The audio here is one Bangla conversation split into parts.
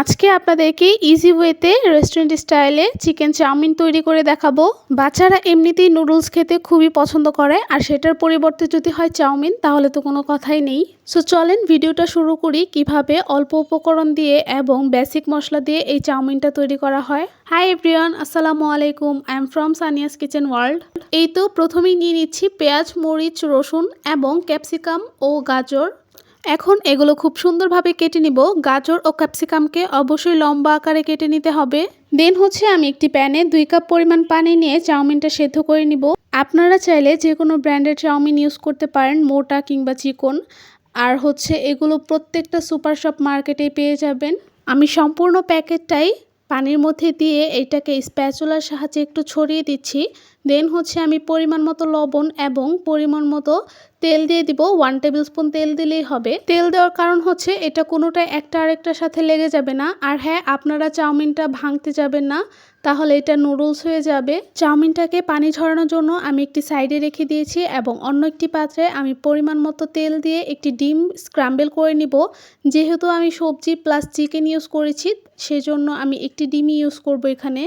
আজকে আপনাদেরকে ইজি ওয়েতে রেস্টুরেন্ট স্টাইলে চিকেন চাউমিন তৈরি করে দেখাবো। বাচ্চারা এমনিতেই নুডলস খেতে খুবই পছন্দ করে, আর সেটার পরিবর্তে যদি হয় চাউমিন, তাহলে তো কোনো কথাই নেই। সো চলেন ভিডিওটা শুরু করি কীভাবে অল্প উপকরণ দিয়ে এবং বেসিক মশলা দিয়ে এই চাউমিনটা তৈরি করা হয়। হাই এভরিওয়ান আসসালামু আলাইকুম। I am from Sania's kitchen world এই তো প্রথমেই নিয়ে নিচ্ছি পেঁয়াজ, মরিচ, রসুন এবং ক্যাপসিকাম ও গাজর। এখন এগুলো খুব সুন্দরভাবে কেটে নিব। গাজর ও ক্যাপসিকামকে অবশ্যই লম্বা আকারে কেটে নিতে হবে। দেন হচ্ছে আমি একটি প্যানে দুই কাপ পরিমাণ পানি নিয়ে চাউমিনটা সেদ্ধ করে নিব। আপনারা চাইলে যে কোনো ব্র্যান্ডের চাউমিন ইউজ করতে পারেন, মোটা কিংবা চিকন। আর হচ্ছে এগুলো প্রত্যেকটা সুপার শপ মার্কেটে পেয়ে যাবেন। আমি সম্পূর্ণ প্যাকেটটাই পানির মধ্যে দিয়ে এটাকে স্প্যাচুলার সাহায্যে একটু ছড়িয়ে দিচ্ছি। দেন হচ্ছে আমি পরিমাণ মতো লবণ এবং পরিমাণ মতো তেল দিয়ে দিব। ওয়ান টেবিল স্পুন তেল দিলেই হবে। তেল দেওয়ার কারণ হচ্ছে এটা কোনোটা একটা আরেকটার সাথে লেগে যাবে না। আর হ্যাঁ আপনারা চাউমিনটা ভাঙতে যাবেন না, তাহলে এটা নুডলস হয়ে যাবে। চাউমিনটাকে পানি ঝরানোর জন্য আমি একটি সাইডে রেখে দিয়েছি এবং অন্য একটি পাত্রে আমি পরিমাণ মতো তেল দিয়ে একটি ডিম স্ক্রাম্বেল করে নিব। যেহেতু আমি সবজি প্লাস চিকেন ইউজ করেছি, সেজন্য আমি একটি ডিমই ইউজ করব এখানে।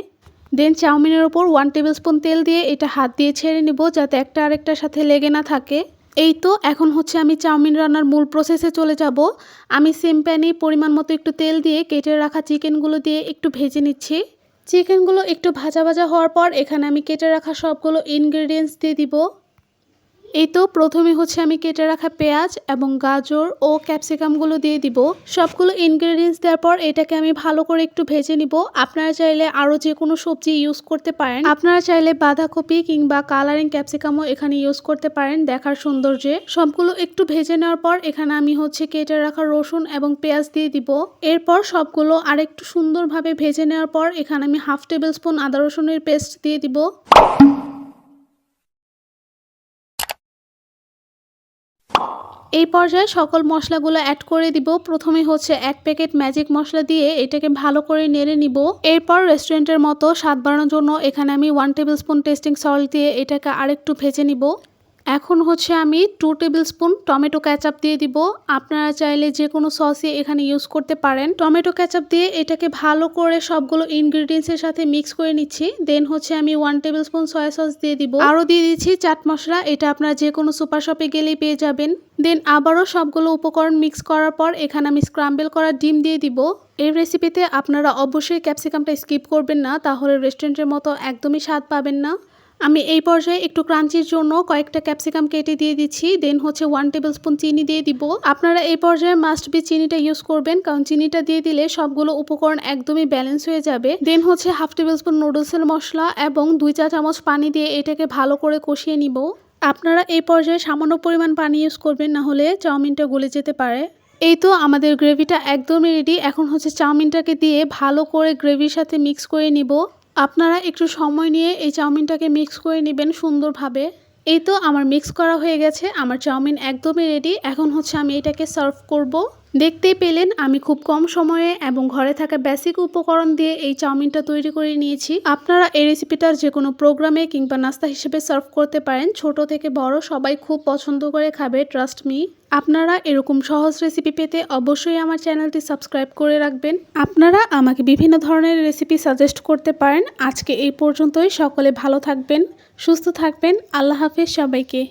দেন চাউমিনের ওপর ওয়ান টেবিল স্পুন তেল দিয়ে এটা হাত দিয়ে ছেড়ে নিব যাতে একটা আরেকটার সাথে লেগে না থাকে। এই তো, এখন হচ্ছে আমি চাউমিন রান্নার মূল প্রসেসে চলে যাব। আমি সেম প্যানে পরিমাণ মতো একটু তেল দিয়ে কেটে রাখা চিকেনগুলো দিয়ে একটু ভেজে নিচ্ছি। চিকেনগুলো একটু ভাজা ভাজা হওয়ার পর এখানে আমি কেটে রাখা সবগুলো ইনগ্রেডিয়েন্টস দিয়ে দিব। এই তো প্রথমে হচ্ছে আমি কেটে রাখা পেঁয়াজ এবং গাজর ও ক্যাপসিকামগুলো দিয়ে দিব। সবগুলো ইনগ্রেডিয়েন্টস দেওয়ার পর এটাকে আমি ভালো করে একটু ভেজে নিব। আপনারা চাইলে আরও যে কোনো সবজি ইউজ করতে পারেন। আপনারা চাইলে বাঁধাকপি কিংবা কালারিং ক্যাপসিকামও এখানে ইউজ করতে পারেন দেখার সৌন্দর্যে। সবগুলো একটু ভেজে নেওয়ার পর এখানে আমি হচ্ছে কেটে রাখা রসুন এবং পেঁয়াজ দিয়ে দিব। এরপর সবগুলো আরেকটু সুন্দরভাবে ভেজে নেওয়ার পর এখানে আমি হাফ টেবিল স্পুন আদা রসুনের পেস্ট দিয়ে দিব। এই পর্যায়ে সকল মশলাগুলো অ্যাড করে দিব। প্রথমে হচ্ছে এক প্যাকেট ম্যাজিক মশলা দিয়ে এটাকে ভালো করে নেড়ে নিব। এরপর রেস্টুরেন্টের মতো স্বাদ বাড়ানোর জন্য এখানে আমি one tablespoon tasting salt দিয়ে এটাকে আরেকটু ভেজে নিব। এখন হচ্ছে আমি two tablespoon tomato ketchup দিয়ে দিব। আপনারা চাইলে যে কোনো সসই এখানে ইউজ করতে পারেন। টমেটো ক্যাচাপ দিয়ে এটাকে ভালো করে সবগুলো ইনগ্রিডিয়েন্টসের সাথে মিক্স করে নিচ্ছি। দেন হচ্ছে আমি one tablespoon soya sauce দিয়ে দিব। আরও দিয়ে দিচ্ছি চাট মশলা। এটা আপনারা যে কোনো সুপার শপে গেলেই পেয়ে যাবেন। দেন আবারও সবগুলো উপকরণ মিক্স করার পর এখানে আমি স্ক্রাম্বেল করা ডিম দিয়ে দিব। এই রেসিপিতে আপনারা অবশ্যই ক্যাপসিকামটা স্কিপ করবেন না। তাহলে রেস্টুরেন্টের মতো একদমই স্বাদ পাবেন না। আমি এই পর্যায়ে একটু ক্রাঞ্চির জন্য কয়েকটা ক্যাপসিকাম কেটে দিয়ে দিচ্ছি। দেন হচ্ছে ওয়ান টেবিল স্পুন চিনি দিয়ে দিব। আপনারা এই পর্যায়ে মাস্ট বি চিনিটা ইউজ করবেন, কারণ চিনিটা দিয়ে দিলে সবগুলো উপকরণ একদমই ব্যালেন্স হয়ে যাবে। দেন হচ্ছে হাফ টেবিল স্পুন নুডলসের মশলা এবং দুই চা চামচ পানি দিয়ে এটাকে ভালো করে কষিয়ে নিব। আপনারা এই পর্যায়ে সামান্য পরিমাণ পানি ইউজ করবেন, না হলে চাউমিনটা গলে যেতে পারে। এই তো আমাদের গ্রেভিটা একদমই রেডি এখন হচ্ছে চাউমিনটাকে দিয়ে ভালো করে গ্রেভির সাথে মিক্স করে নিব। আপনারা একটু সময় নিয়ে এই চাউমিনটাকে মিক্স করে নেবেন সুন্দরভাবে এই তো আমার মিক্স করা হয়ে গেছে, আমার চাউমিন একদমই রেডি এখন হচ্ছে আমি এটাকে সার্ভ করব। দেখতেই পেলেন আমি খুব কম সময়ে এবং ঘরে থাকা বেসিক উপকরণ দিয়ে এই চাউমিনটা তৈরি করে নিয়েছি। আপনারা এই রেসিপিটার যে কোনো প্রোগ্রামে কিংবা নাস্তা হিসেবে সার্ভ করতে পারেন। ছোট থেকে বড় সবাই খুব পছন্দ করে খাবে ট্রাস্ট মি আপনারা এরকম সহজ রেসিপি পেতে অবশ্যই আমার চ্যানেলটি সাবস্ক্রাইব করে রাখবেন। আপনারা আমাকে বিভিন্ন ধরনের রেসিপি সাজেস্ট করতে পারেন। আজকে এই পর্যন্তই। সকলে ভালো থাকবেন, সুস্থ থাকবেন। আল্লাহ হাফেজ সবাইকে।